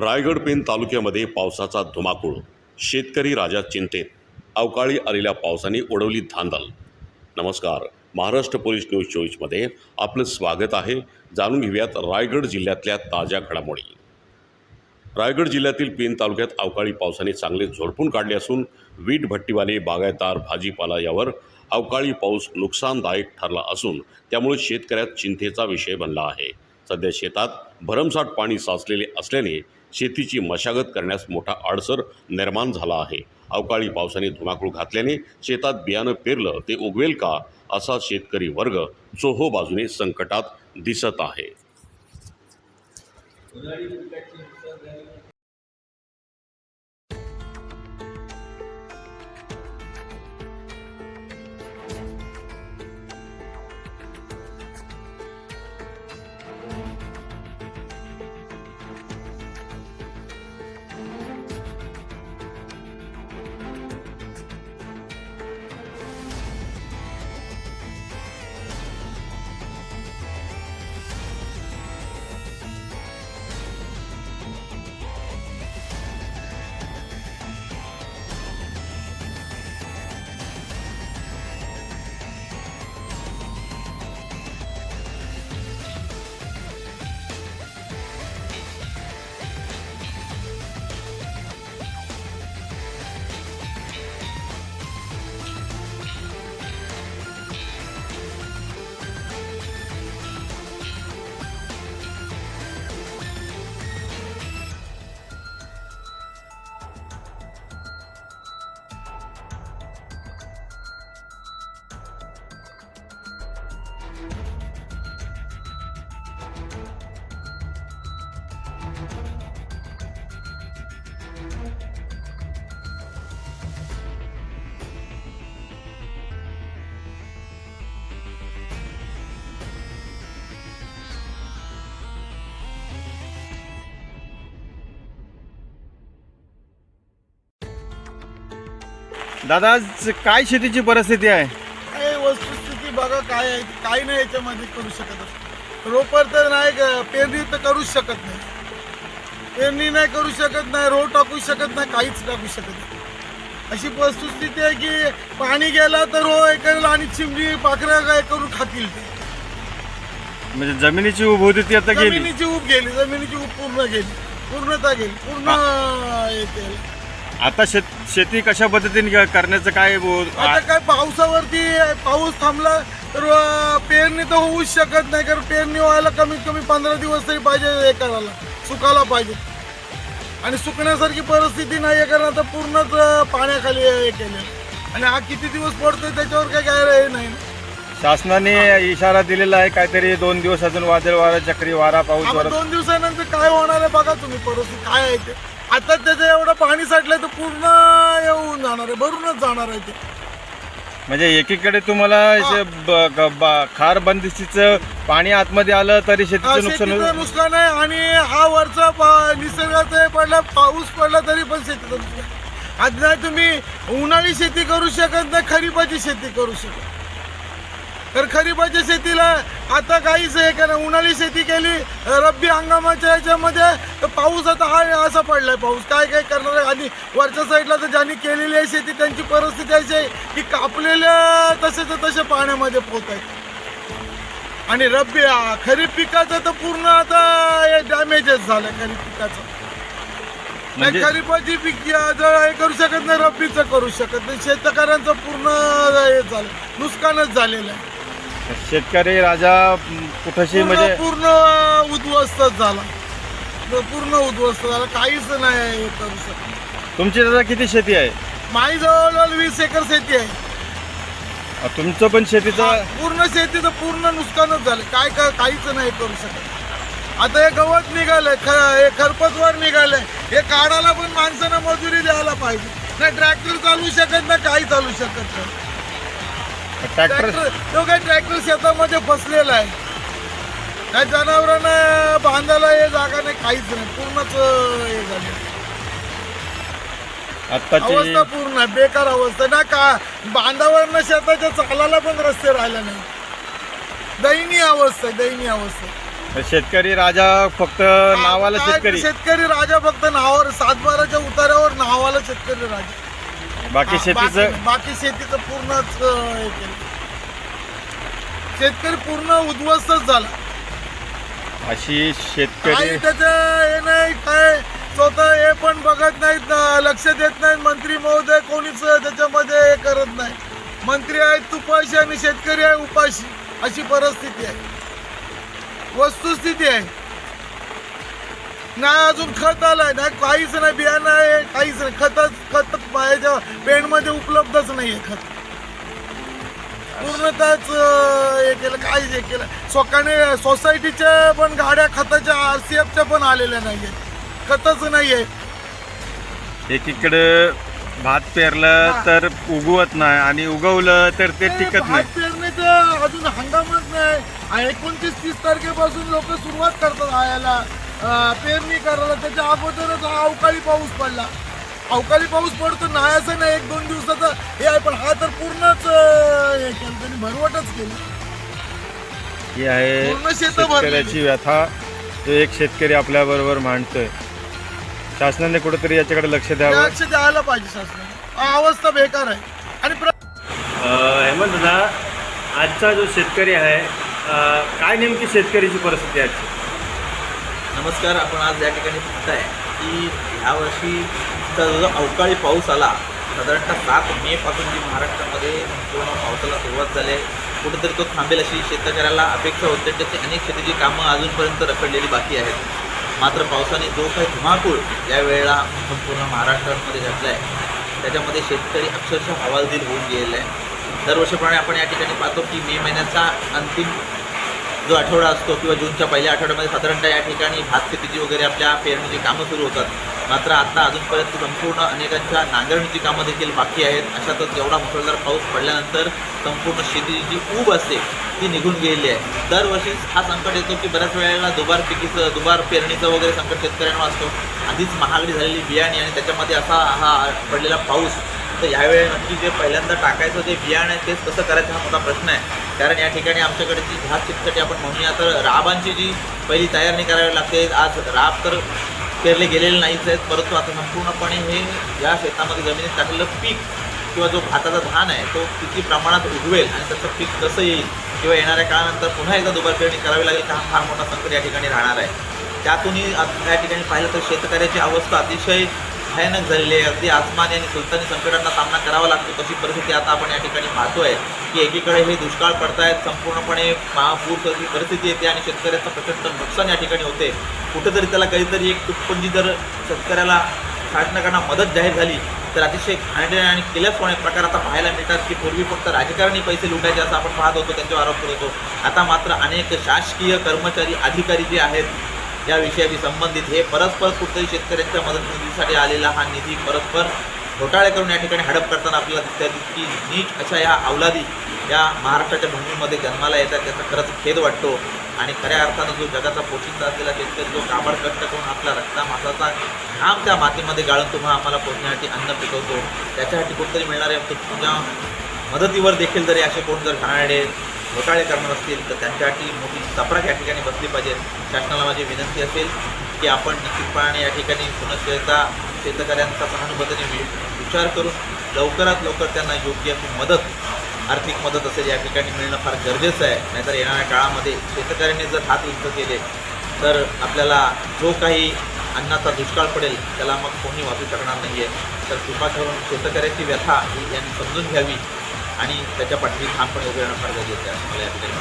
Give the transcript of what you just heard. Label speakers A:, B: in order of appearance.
A: Raigad pen तालुक्यामध्ये पावसाचा धुमाकूळ. शेतकरी राजा चिंतेत. अवकाळी आलेल्या पावसाने उडवली धांदल. नमस्कार. महाराष्ट्र पोलीस न्यूज चोवीसमध्ये आपलं स्वागत आहे. जाणून घेऊयात रायगड जिल्ह्यातल्या ताज्या घडामोडी. रायगड जिल्ह्यातील पेन तालुक्यात अवकाळी पावसाने चांगले झोडपून काढले असून वीट भट्टीवाले बागायतदार भाजीपाला यावर अवकाळी पाऊस नुकसानदायक ठरला असून त्यामुळे शेतकऱ्यात चिंतेचा विषय बनला आहे. सध्या शेतात भरमसाठ पाणी साचलेले असल्याने शेतीची मशागत करण्यास मोठा अडसर निर्माण झाला आहे. अवकाळी पावसाने धुमाकूळ घातल्याने शेतात बियाणं पेरलं ते उगवेल का असा शेतकरी वर्ग चोहो बाजूने संकटात दिसत आहे.
B: दादा आज काय शेतीची परिस्थिती आहे?
C: काय काही नाही याच्यामध्ये करू शकत रोपर तर नाही पेरणी तर करूच शकत नाही. पेरणी नाही करू शकत नाही रो टाकू शकत नाही काहीच टाकू शकत नाही. अशी वस्तुस्थिती आहे की पाणी गेला तर रो हे करेल आणि चिमणी पाखरं काय करून खातील ते.
B: म्हणजे जमिनीची उभवती ती आता गेली.
C: जमिनीची ऊब गेली जमिनीची ऊब पूर्ण गेली पूर्णता गेली पूर्ण केलं.
B: आता शेत शेती कशा पद्धतीने करण्याचं काय बो-
C: आता काय पावसावरती पाऊस थांबला तर पेरणी तर होऊच शकत नाही कारण पेरणी व्हायला कमीत कमी पंधरा दिवस तरी पाहिजे हे करायला. सुकायला पाहिजे. आणि सुकण्यासारखी परिस्थिती नाही आहे कारण आता पूर्णच पाण्याखाली हे केले आणि हा किती दिवस पडतोय त्याच्यावर काय काय हे नाही
B: शासनाने इशारा दिलेला आहे काहीतरी दोन दिवस अजून वादळ वारा चक्री वारा पाऊस
C: आता
B: वारा.
C: दोन दिवसानंतर काय होणार आहे बघा तुम्ही परिस्थिती काय आहे ते. आता त्याचं एवढं पाणी साठलंय तर पूर्ण येऊन जाणार आहे भरूनच जाणार आहे ते.
B: म्हणजे एकीकडे तुम्हाला जे ब- ग- ब- खार बंदिस्तीचं पाणी आतमध्ये आलं तरी शेतीचं नुकसान
C: शेतीचं
B: होईल.
C: नुकसान आहे आणि हा वरचा पा- निसर्गाचा हे पडला पाऊस पडला तरी पण शेतीचं नुकसान. आज नाही तुम्ही उन्हाळी शेती करू शकत नाही खरीपाची शेती करू शकत. तर खरीपाच्या शेतीला आता काहीच हे करा उन्हाळी शेती केली रब्बी हंगामाच्या याच्यामध्ये तर पाऊस आता हा असा पडलाय पाऊस. काय काय करणार आहे? आणि वरच्या साईडला तर ज्यांनी केलेली आहे शेती त्यांची परिस्थिती अशी आहे की कापलेल्या तसेच्या तसे पाण्यामध्ये पोहत आहेत आणि रब्बी हा, खरीप पिकाचं तर पूर्ण आता डॅमेजच झालं खरीप पिकाचं. नाही
B: म्हणजे?
C: खरीपाची पीक जर हे करू शकत नाही रब्बीचं करू शकत नाही. शेतकऱ्यांचं पूर्ण हे झालं नुकसानच झालेलं आहे.
B: शेतकरी राजा कुठशी
C: पूर्ण
B: म्हणजे
C: पूर्ण उद्ध्वस्तच झाला. पूर्ण उद्ध्वस्त झाला. काहीच नाही करू शकत.
B: तुमची दादा किती शेती आहे?
C: माझी जवळजवळ वीस एकर शेती आहे.
B: अ, तुमचं पण शेतीचं
C: पूर्ण शेतीचं पूर्ण नुकसानच झालं. काय काहीच नाही करू शकत. आता हे गवत निघालंय. ख हे खरपतवार निघालंय. हे काढायला पण माणसांना मजुरी द्यायला पाहिजे. नाही ट्रॅक्टर चालू शकत नाही काही चालू शकत नाही.
B: ट्रॅक्टर
C: ट्रॅक्टर तो काय ट्रॅक्टर शेतामध्ये फसलेला आहे. काय जनावरांना बांधायला हे जागा नाही काहीच नाही. पूर्णच हे झालं.
B: आत्ताची
C: अवस्था पूर्ण आहे बेकार अवस्था ना का बांधावरनं शेताच्या चालायला पण रस्ते राहिले नाही. दयनीय अवस्था आहे दयनीय अवस्था आहे.
B: शेतकरी राजा फक्त नावाला
C: काय
B: शेतकरी.
C: शेतकरी राजा फक्त नावावर सातबाराच्या उतार्यावर नावाला शेतकरी राजा.
B: बाकी
C: हा,
B: शेतीचं
C: बाकी- बाकी शेतीचं पूर्णच अं, हे केलं. शेतकरी पूर्ण उद्ध्वस्तच झाला.
B: अशी
C: काही
B: शेतकरी
C: त्याचं हे नाही काय स्वतः हे पण बघत नाहीत लक्ष देत नाहीत. मंत्री महोदय कोणीच त्याच्यामध्ये हे करत नाही. मंत्री आहेत तुपाशी आणि शेतकरी आहे उपाशी. अशी परिस्थिती आहे. वस्तुस्थिती आहे. नाही अजून खत आलाय. नाही काहीच नाही बियाणं आहे काहीच नाही. खतच खत पाहिजे पेंडमध्ये उपलब्धच नाही आहे खत. पूर्णतःच हे केलं काहीच हे केलं. स्वकाने सोसायटीच्या पण गाड्या खताच्या आर सी एफच्या पण आलेल्या नाही आहेत खतच नाही आहे
B: एकीकडे भात पेरलं तर उगवत नाही आणि उगवलं तर ते टिकत नाही.
C: भात पेरणीचं अजून हंगामच नाही. एकोणतीस तीस तारखेपासून लोक सुरुवात करतात आयाला. पेरणी करायला त्याच्या अगोदरच हा अवकाळी पाऊस पडला. अवकाळी पाऊस पडतो नाही असं नाही एक दोन दिवसाचा हे आहे पण हा तर पूर्णच हे केलं त्यांनी भरवटच केली.
B: ही आहे
C: पूर्ण शेतं भरलेली.
B: शेतकऱ्याची व्यथा. जो एक शेतकरी आपल्या बरोबर मांडतोय. शासनाने कुठेतरी याच्याकडे लक्ष द्यावं.
C: लक्ष द्यायला पाहिजे शासनाने. हा अवस्था बेकार आहे. आणि प्र-
B: हेमंत दादा आजचा जो शेतकरी आहे अ, काय नेमकी शेतकरीची परिस्थिती आहे? आजची?
D: नमस्कार आपण आज या ठिकाणी बघताय की यावर्षी जो अवकाळी पाऊस आला साधारणतः सात मे पासून जी महाराष्ट्रामध्ये संपूर्ण पावसाला सुरुवात झाली आहे कुठेतरी तो थांबेल अशी शेतकऱ्याला अपेक्षा होते. त्याची अनेक शेतीची कामं अजूनपर्यंत रखडलेली बाकी आहेत. मात्र पावसाने जो काही धुमाकूळ या वेळेला संपूर्ण महाराष्ट्रामध्ये घातला आहे त्याच्यामध्ये शेतकरी अक्षरशः हवालदिल होऊन गेलेला आहे दरवर्षीप्रमाणे आपण या ठिकाणी पाहतो की मे महिन्याचा अंतिम जो आठवडा असतो किंवा जूनच्या पहिल्या आठवड्यामध्ये साधारणतः या ठिकाणी भात शेतीची वगैरे आपल्या पेरणीची कामं सुरू होतात. मात्र आता अजूनपर्यंत संपूर्ण अनेकांच्या नांगरणीची कामं देखील बाकी आहेत. अशातच एवढा मुसळधार पाऊस पडल्यानंतर संपूर्ण शेतीची जी ऊब असते ती निघून गेलेली आहे. दरवर्षी हा संकट येतो की बऱ्याच वेळेला दुबार पिकीचं दुबार पेरणीचं वगैरे संकट शेतकऱ्यांना असतो. आधीच महागडी झालेली बियाणे आणि त्याच्यामध्ये असा हा पडलेला पाऊस. तर यावेळी नक्की जे पहिल्यांदा टाकायचं जे बियाणं आहे तेच कसं करायचं हा मोठा प्रश्न आहे. कारण या ठिकाणी आमच्याकडे जी भात शेतीसाठी आपण म्हणूया तर राबांची जी पहिली तयारी करावी लागते आज राब तर पेरले गेलेले नाहीच आहेत परंतु आता संपूर्णपणे हे या शेतामध्ये जमिनीत टाकलेलं पीक किंवा जो भाताचा धान आहे तो किती प्रमाणात उगवेल आणि त्याचं पीक कसं येईल किंवा येणाऱ्या काळानंतर पुन्हा एकदा दुबार पेरणी करावी लागेल का हा फार मोठा संकट या ठिकाणी राहणार आहे. त्यातूनही या ठिकाणी पाहिलं तर शेतकऱ्याची अवस्था अतिशय भयानक झालेली आहे. अगदी आसमानी आणि सुलतानी संकटांना सामना करावा लागतो. तशी परिस्थिती आता आपण या ठिकाणी पाहतोय की एकीकडे हे दुष्काळ पडतायत. संपूर्णपणे महापूर परिस्थिती येते आणि शेतकऱ्याचं प्रचंड नुकसान या ठिकाणी होते. कुठेतरी त्याला काहीतरी एक तुटपुंजी जर शेतकऱ्याला शासनाकडनं मदत जाहीर झाली तर अतिशय घाणेरडे आणि केल्याचप्रमाणे प्रकार आता पाहायला मिळतात की पूर्वी फक्त राजकारणी पैसे लुटायचे असं आपण पाहत होतो त्यांच्यावर आरोप करत होतो. आता मात्र अनेक शासकीय कर्मचारी अधिकारी जे आहेत या विषयाशी संबंधित हे परस्पर कुठेतरी शेतकऱ्यांच्या मदतीसाठी आलेला हा निधी परस्पर घोटाळे करून या ठिकाणी हडप करताना आपल्याला दिसतात की नीट अशा या अवलादी या महाराष्ट्राच्या भूमीमध्ये जन्माला येतात त्याचा खरंच खेद वाटतो. आणि खऱ्या अर्थानं जो जगाचा पोशिंदा असलेला शेतकरी जो काबड कष्ट करून आपला रक्ता मासाचा घाम त्या मातीमध्ये गाळून तुम्हा आम्हाला पोचण्यासाठी अन्न पिकवतो. त्याच्यासाठी कुठतरी मिळणाऱ्या तुझ्या मदतीवर देखील जरी असे कोण जर घाणाडे घोटाळे करणार असतील तर त्यांच्यासाठी मोठी चपराक या ठिकाणी बसली पाहिजे. शासनाला माझी विनंती असेल की आपण निश्चितपणाने या ठिकाणी पुन्हा शेतकऱ्यांचा सहानुभूतीने विचार करून लवकरात लवकर त्यांना योग्य अशी मदत आर्थिक मदत असेल या ठिकाणी मिळणं फार गरजेचं आहे. नाहीतर येणाऱ्या काळामध्ये शेतकऱ्यांनी जर हात उंच केले तर आपल्याला जो काही अन्नाचा दुष्काळ पडेल त्याला मग कोणी वाचू शकणार नाही आहे तर कृपा करून शेतकऱ्याची व्यथा ही यांनी समजून घ्यावी. आणि त्याच्या पाठीशी ठामपणे उभे राहणं फार गरजेचं आहे मला या ठिकाणी